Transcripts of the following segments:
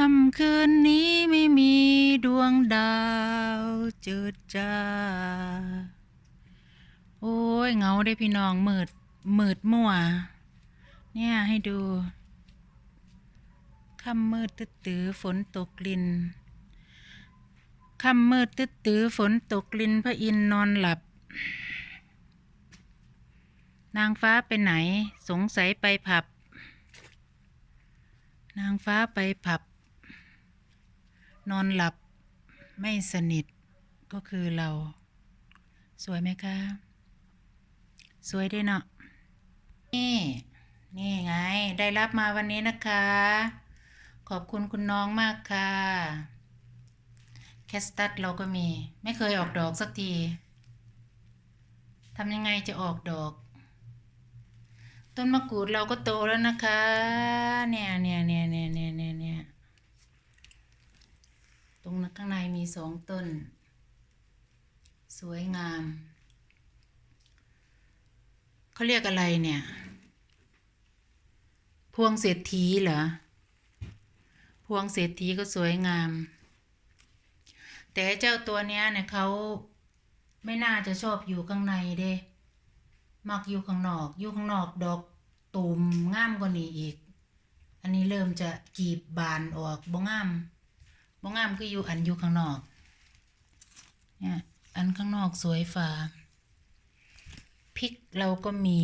ค่ำคืนนี้ไม่มีดวงดาวเจิดจ้า โอ้ยเงาได้พี่น้องมืดมืดมั่ว เนี่ยให้ดู ค่ำมืดตื้อตื้อฝนตกลิน ค่ำมืดตื้อตื้อฝนตกลินพระอินนอนหลับ นางฟ้าไปไหนสงสัยไปผับนางฟ้าไปผับ นอนหลับไม่สนิทก็คือเรา สวยไหมคะ สวยด้วยเนาะนี่ นี่ไง ได้รับมาวันนี้นะคะ ขอบคุณคุณน้องมากค่ะ แคสตัดเราก็มี ไม่เคยออกดอกสักทีทำยังไงจะออกดอก ต้นมะกรูดเราก็โตแล้วนะคะ เนี่ยเนี่ยเนี่ยเนี่ยเนี่ยเนี่ย รงข้างในมีสองต้น สวยงาม เขาเรียกอะไรเนี่ย พวงเศรษฐีเหรอ พวงเศรษฐีก็สวยงาม แต่เจ้าตัวเนี้ยเนี่ยเขาไม่น่าจะชอบอยู่ข้างในเด้มักอยู่ข้างนอก อยู่ข้างนอกดอกตูมงามกว่านี้อีก อันนี้เริ่มจะกีบบานออกบ่งาม บ่งามคืออยู่อันอยู่ข้างนอก เนี่ยอันข้างนอกสวยฝ่าพริกเราก็มี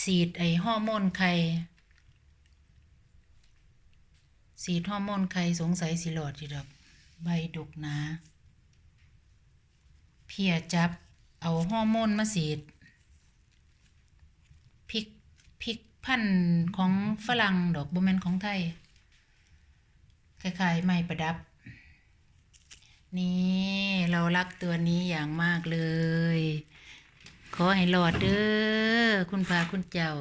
สีดไอฮอร์โมนไข่สีดฮอร์โมนไข่สงสัยสิหลอดอยู่ดอกใบดุกนะเพียจับเอาฮอร์โมนมาสีดพริกพริกพันธุ์ของฝรั่งดอกบ่แมนของไทย คล้ายๆไม้ประดับ นี่เรารักตัวนี้อย่างมากเลย ขอให้หลอดเด้อคุณพาคุณเจ้า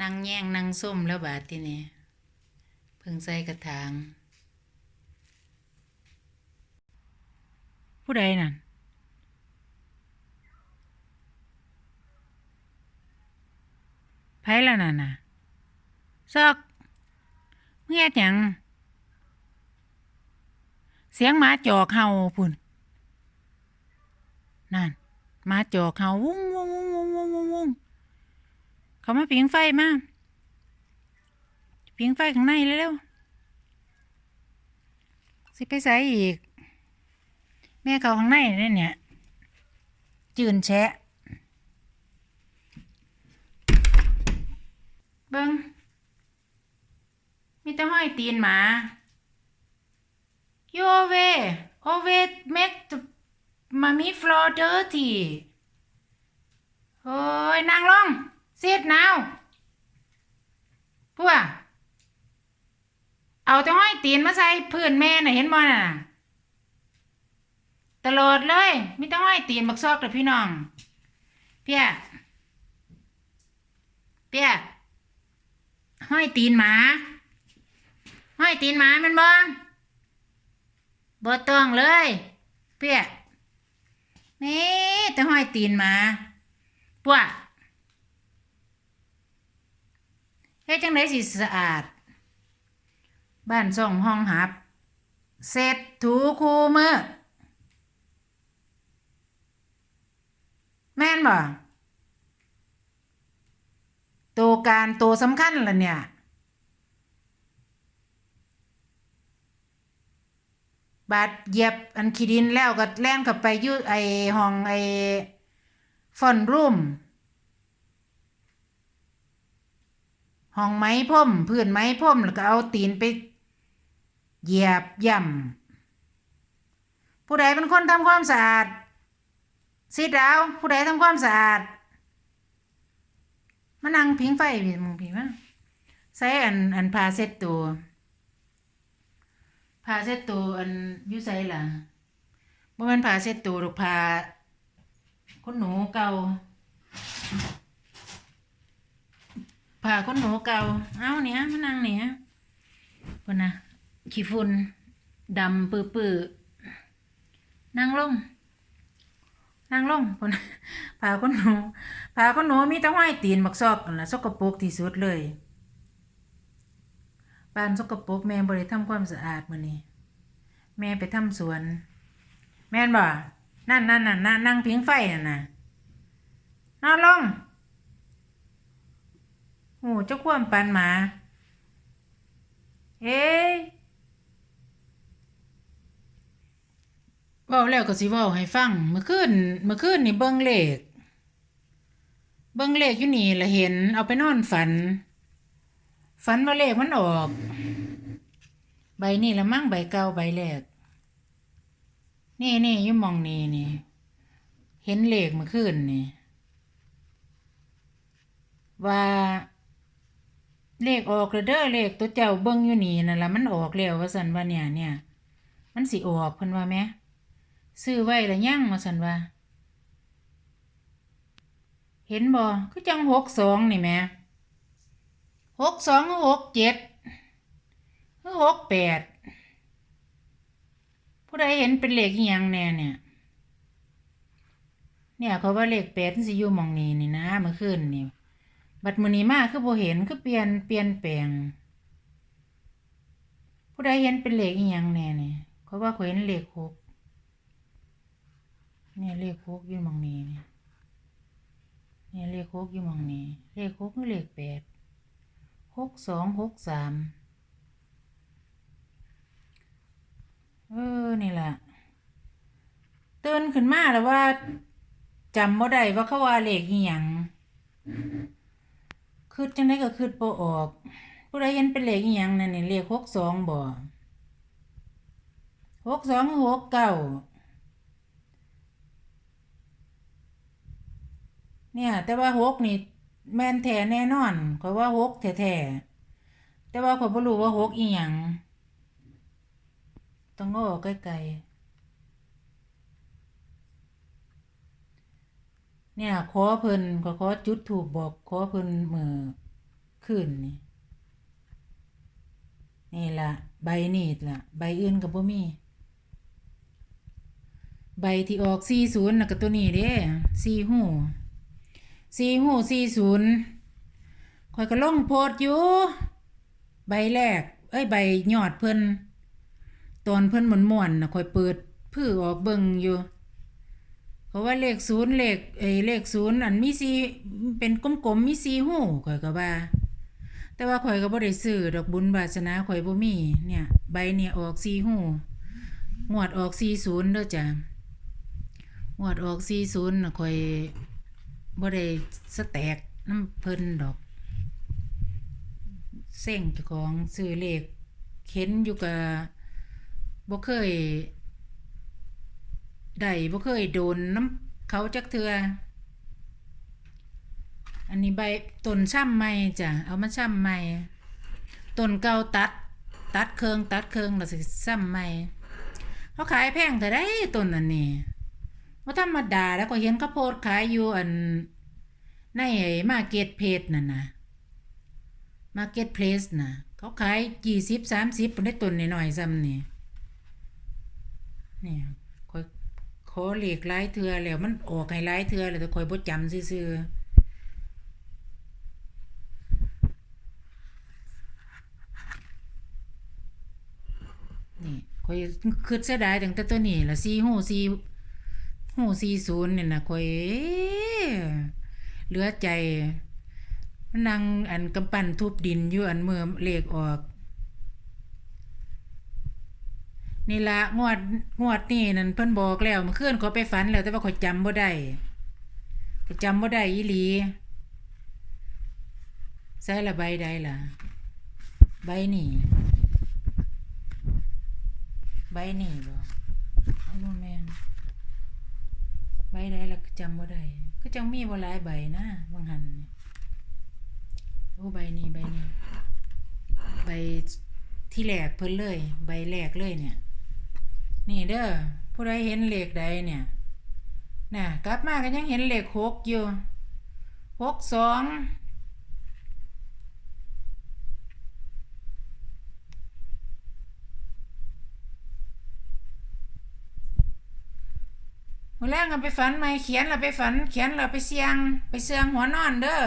นางแย่งนางส้มแล้วบาดทีนี้เพิ่งใส่กระถาง ผู้ใดนั่นไผแล้วนั่นน่ะซอก เมื่อหยังเสียงหมาจอกเห่าพุ่นนั่นหมาจอกเห่าวุ้งวุ้งวุ้งวุ้งวุ้งวุ้งวุ้งเขามาปิงไฟมาปิงไฟข้างในเร็วๆสิไปใส่อีก แม่เขาข้างในนี่เนี่ย จืนแชะเบิง มีแต่ห้อยตีนหมาโยเวโอเวเม็ดมามีฟลอเดอร์ทีโอ้ยนางลงเสียดนาวพวกเอาแต่ห้อยตีนมาใส่พื้นแม่น่ะเห็นบ่น่ะ ตลอดเลยมีแต่ห้อยตีนบักซอกแต่พี่น้อง เปียเปียห้อยตีนหมา ห้อยตีนหมามันบ่บ่ต้องเลย เปี้ยนี่แต่ห้อยตีนหมาปวเฮ็ดจังไดสิสะอาด บ้านส่องห้องหับ เสร็จถูคูมือแม่นบ่ตัวการตัวสำคัญล่ะเนี่ย บาดเหยียบอันขี้ดินแล้วก็แล่นเข้าไปยู่ไอห้องไอฟอนรูมห้องไม้พรมพื้นไม้พรมแล้วก็เอาตีนไปเหยียบย่ำผู้ใดเป็นคนทำความสะอาดสิดาวผู้ใดทำความสะอาดมานั่งพิงไฟมึงพี่มาใส่อันอันพาเซ็ตตัว พาเซ็ตตัวอันยู่ใส่ล่ะบ่แม่นพาเซ็ตตัวหรอกพาคนหนูเก่าพาคนหนูเก่า เอาเนี่ยมานั่งเนี่ยพุ่นนะขี้ฝุ่นดำปื้อๆนั่งลงนั่งลงคนผ้าขนหนูผ้าขนหนูมีแต่ห้อยตีนบักซอกนั่นล่ะสกปรกที่สุดเลย บ้านสกปรกแม่บ่ได้ทำความสะอาดมื้อนี้ แม่ไปทำสวน แม่นบ่นั่นนั่นนั่นนั่นนั่งพิงไฟนั่นน่ะนอนลงโอ้เจ้าความปันหมา เอ้ยเว้าแล้วก็สิเว้าให้ฟัง เมื่อคืนเมื่อคืนนี่เบิ่งเลข เบิ่งเลขอยู่นี่ละเห็นเอาไปนอนฝัน ฝันว่าเลขมันออก ใบนี่ละมั่งใบเก่าใบแรกนี่นี่ยุ่มองนี่นี่ เห็นเลขเมื่อคืนนี่ ว่าเลขออกแล้วเด้อเลขตัวเจ้าเบิ่งอยู่นี่นั่นละมันออกแล้วว่าซั่นว่าเนี่ยเนี่ยมันสิออกเพิ่นว่าแหมซื้อไว้แล้วยังว่าซั่นว่า เห็นบ่คือจัง62นี่แหม62หรือ67หรือ68ผู้ใดเห็นเป็นเลขยังแน่เนี่ย เนี่ยเขาว่าเลข8มันสิอยู่มองนี้นี่นะเมื่อคืนนี่บัดมือนี้มากคือบ่เห็นคือเปลี่ยนเปลี่ยนแปลง ผู้ใดเห็นเป็นเลขยังแน่นี่ยเขาว่าเขาเห็นเลขหกเนี่ยเลขหกอยู่มองนี้เนี่ยเลขหกอยู่มองนี้เลขหกคือเลขแปด หกสองหกสามเออ นี่แหละตื่นขึ้นมาแล้วว่าจำบ่ได้ว่าเขาว่าเลขอีหยังคือจังไดก็คือบ่ออก ผู้ใดเห็นเป็นเลขอีหยังนั่นนี่เลขหกสองบ่หกสองหกเก้าเนี่ย แต่ว่าหกนี่ แม่นแท้แน่นอนข้อยว่าหกแท้ๆแต่ว่าข้อยบ่รู้ว่าหกอีหยังต้องเอาออกไกลๆเนี่ยขอเพิ่นก็ขอจุดธูปบอกขอเพิ่นมื้อคืนนี่นี่ล่ะ ใบนี่ล่ะ ใบอื่นก็บ่มี ใบที่ออก40น่ะก็ตัวนี้เด้4หู 4หู40ข่อยก็ลงโพสอยู่ ใบแรก เอ้ยใบยอดเพิ่นตอนเพิ่นม่วนนะข่อยเปิดพื้อออกเบิ่งอยู่เพราะว่าเลขศูนย์เลขเอ้ยเลขศูนย์อันมีสี่เป็นกลมๆมีสี่หูข่อยก็ว่า แต่ว่าข่อยก็บ่ได้ซื้อดอกบุญวาสนาข่อยบ่มีเนี่ย ใบเนี่ยออกสี่หูงวดออกสี่ศูนย์เด้อจ้ะงวดออกสี่ศูนย์น่ะข่อย บ่ได้สแตกน้ำเพิ่นดอก เส้งเจ้าของซื้อเลขเข็นอยู่กับบ่เคยได้บ่เคยโดนน้ำเขาจักเทืออันนี้ใบต้นช่ำใหม่จ้ะเอามาช่ำใหม่ต้นเก่าตัด ตัดเครื่องตัดเครื่องแล้วสิช่ำใหม่เขาขายแพงแต่ได้ต้นอันนี้ ว่าธรรมดาแล้วก็เห็นเขาโพดขายอยู่อันในไอ้มาเก็ตเพจนั่นนะมาเก็ตเพลสน่ะเขาขายยี่สิบสามสิบเป็นได้ต้นหน่อยๆซ้ำนี่เนี่ยคอยขอเหล็กหลายเทือแล้วมันออกให้หลายเทือแล้วแต่คอยบ่จำซื่อๆนี่คอยคิดเสียดายตั้งแต่ตัวนี้ละสี่หูสี่ หูสี่ศูนย์เนี่ยนะคอยเหลือใจนั่งอันกำปั้นทุบดินอยู่อันเมื่อเลขออกนี่ละงวดงวดนี่นั่นเพิ่นบอกแล้วเมื่อคืนขาไปฝันแล้วแต่ว่าขาจำบ่ได้ขาจำบ่ได้อีหลีใส่ละใบใดล่ะ ใบนี่ใบนี่บ่เอาบ่แม่น ใบใดล่ะจำบ่ได้ก็จังมีบ่หลายใบนะบางหันนี่โอ้ใบนี้ใบนี้ใบที่แรกเพิ่นเลย ใบแรกเลยเนี่ย นี่เด้อผู้ใดเห็นเลขใดเนี่ยน่ะกลับมาก็ยังเห็นเลขหกอยู่หกสอง แรงกันไปฝันไหมเขียนเราไปฝัน เขียนเราไปเสียง ไปเสียงหัวนอนเด้อ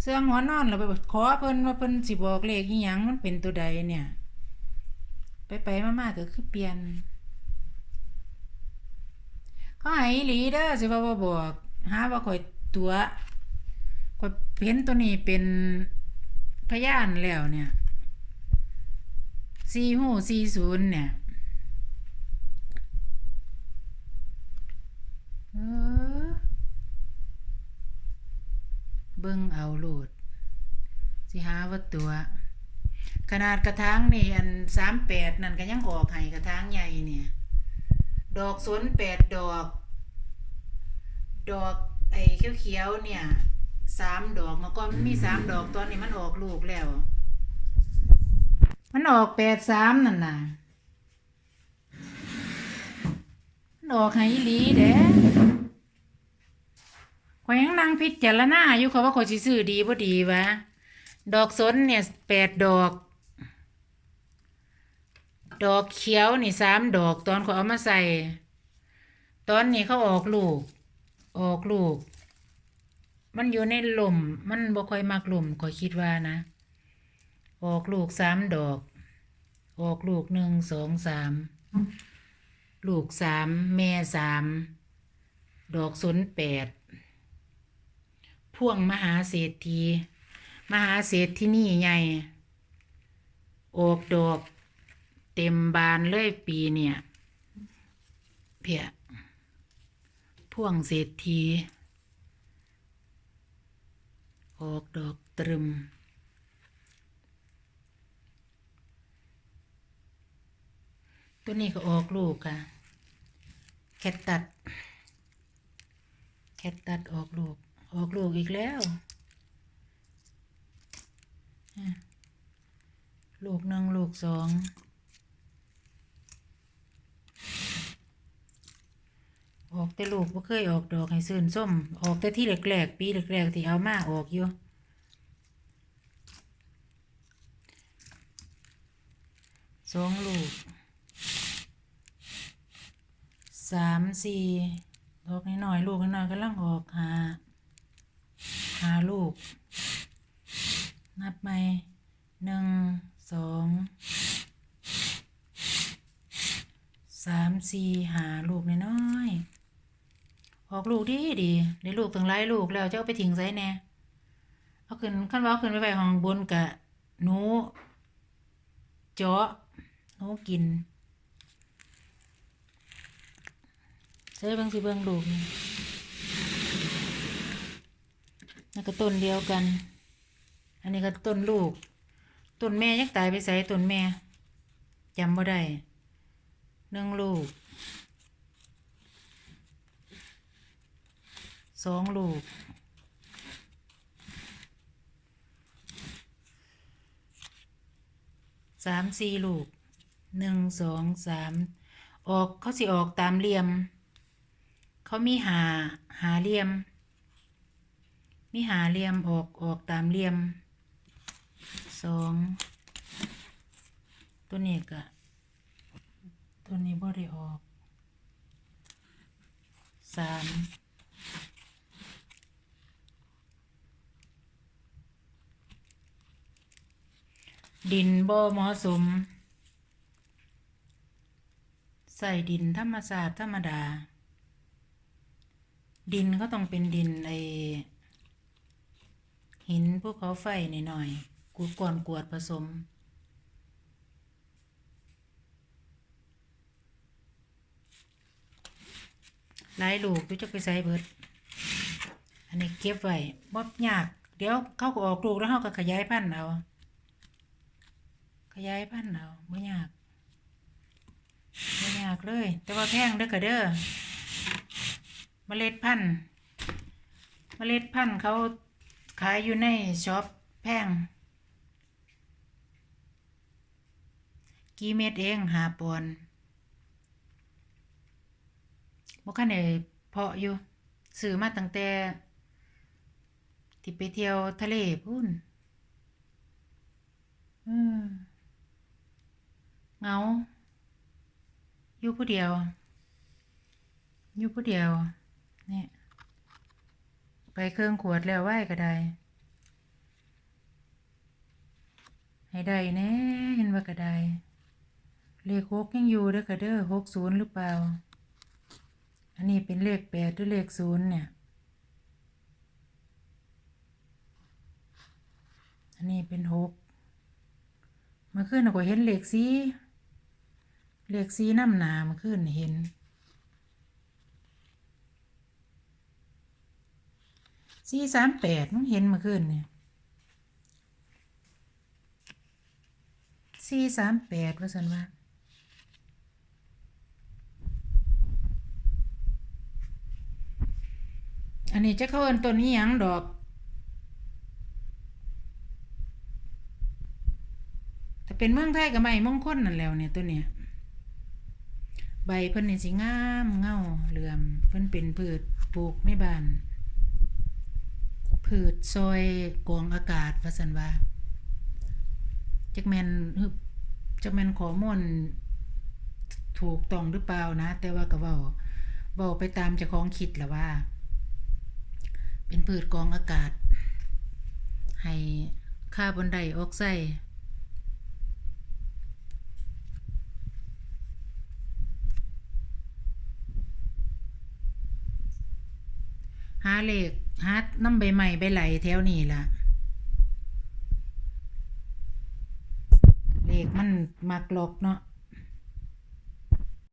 เสียงหัวนอนเราไปขอเพิ่นว่าเพิ่นสิบอกเลขอีหยังมันเป็นตัวใดเนี่ย ไปไปมากๆก็คือเปลี่ยนเขาให้หลีเด้อสิว่าบ่บอกหาว่าข่อยตัวข่อยเห็นตัวนี้เป็นพยานแล้วเนี่ยสี่หูสี่ศูนย์เนี่ย เออเบิ่งเอาโลดสิหาว่าตัว ขนาดกระถางนี่อันสามแปดนั่นก็ยังออกให้กระถางใหญ่เนี่ย ดอกสนแปดดอก ดอกไอ้เขียวๆเนี่ยสามดอกมื่อก่อนมีสามดอกตอนนี้มันออกลูกแล้ว มันออกแปดสามนั่นน่ะมันออกให้อีหลีเด้ ข่อยยังนั่งพิจารณาอยู่เขาว่าข่อยสิซื้อดีบ่ดีวะ ดอกสนเนี่ยแปดดอก ดอกเขียวนี่สามดอกตอนเขาเอามาใส่ ตอนนี้เขาออกลูก ออกลูก มันอยู่ในหล่มมันบ่ค่อยมักหล่มข่อยคิดว่านะ ออกลูกสามดอก ออกลูกหนึ่งสองสามลูกสามแม่สามดอกสนแปด พ่วงมหาเศรษฐี มหาเศรษฐีนี่ใหญ่ออกดอก เต็มบานเลยปีเนี่ย เพียพ่วงเศรษฐีออกดอกตรึม ตัวนี้ก็ออกลูกค่ะแคทตัด แคทตัดออกลูก ออกลูกอีกแล้วลูกหนึ่งลูกสองออกแต่ลูกบ่เคยออกดอกให้ซื่นส้ม ออกแต่ที่แรกๆปีแรกๆที่เอามาออกอยู่สองลูกสามสี่ดอกน้อยๆลูกน้อยๆกำลังออกหา หาลูก นับไหมหนึ่งสองสามสี่หาลูกน้อยออกลูกดีดีได้ลูกตั้งหลายลูกแล้วเจ้าเอาไปทิ้งไสแน่เอาขึ้นขั้นว่าขึ้นไปไว้ห้องบนกะหนูเจาะหนูกินใช้เบิ่งสิเบิ่งลูกนี่ นั่ก็ต้นเดียวกัน อันนี้ก็ต้นลูก ต้นแม่ยังตายไปใส่ต้นแม่จำบ่ได้หนึ่งลูกสองลูกสามสี่ลูกหนึ่งสองสามออกเขาสิออกตามเหลี่ยม เขามีหาหาเหลี่ยม มีหาเหลี่ยมออกออกตามเหลี่ยมสองตัวนี้ก็ตัวนี้บ่ได้ออกสามดินบ่เหมาะสม ใส่ดินธรรมศาสตร์ธรรมดา ดินก็ต้องเป็นดินไอ หินภูเขาไฟหน่อยๆกูก่อนกวดผสม หลายลูกดูจะไปใส่เบิด อันนี้เก็บไว้บ่ยาก เดี๋ยวเขาก็ออกลูกแล้วเขาก็ขยายพันธุ์เอา ขยายพันธุ์เอาบ่ยากไม่ยากเลย แต่ว่าแพงเด้อค่ะเด้อเมล็ดพันธุ์เมล็ดพันธุ์เขา ขายอยู่ในช็อปแพง กี่เม็ดเองหาปอนบ่คันได้เพาะอยู่ซื้อมาตั้งแต่ ที่ไปเที่ยวทะเลพุ่นอืมเงา อยู่ผู้เดียว อยู่ผู้เดียวเนี่ย ไปเครื่องขวดแล้วไหวก็ได้ ให้ได้แน่เห็นว่าก็ได้ เลขหกยังอยู่เด้อค่ะเด้อหกศูนย์หรือเปล่า อันนี้เป็นเลขแปดหรือเลขศูนย์เนี่ย อันนี้เป็นหกมื่อคืนน่ะก็เห็นเลขสีเลขสีน้ำหนามื่อคืนเห็น สี่สามแปดมึงเห็นมื่อคืนเนี่ยสี่สามแปดว่าสันว่าอันนี้จะเข้าเอินตัวนี้ยังดอกแต่เป็นเมืองไทยกับไม้มงคลนั่นแล้วเนี่ยตัวเนี้ยใบเพิ่นนี่สิงามเงาเหลื่อมเพิ่นเป็นพืชปลูกในบ้าน พืชซอยกองอากาศว่าสันว่าจักแมนฮึจักแมนขอมนถูกต้องหรือเปล่านะ แต่ว่าก็เว้าเว้าไปตามเจ้าของคิดแหละว่า เป็นพืชกองอากาศ ให้คาร์บอนไดออกไซด์หาเลข หาน้ำใบใหม่ใบไหลแถวนี้ล่ะ เลขมันมักหลอกเนาะ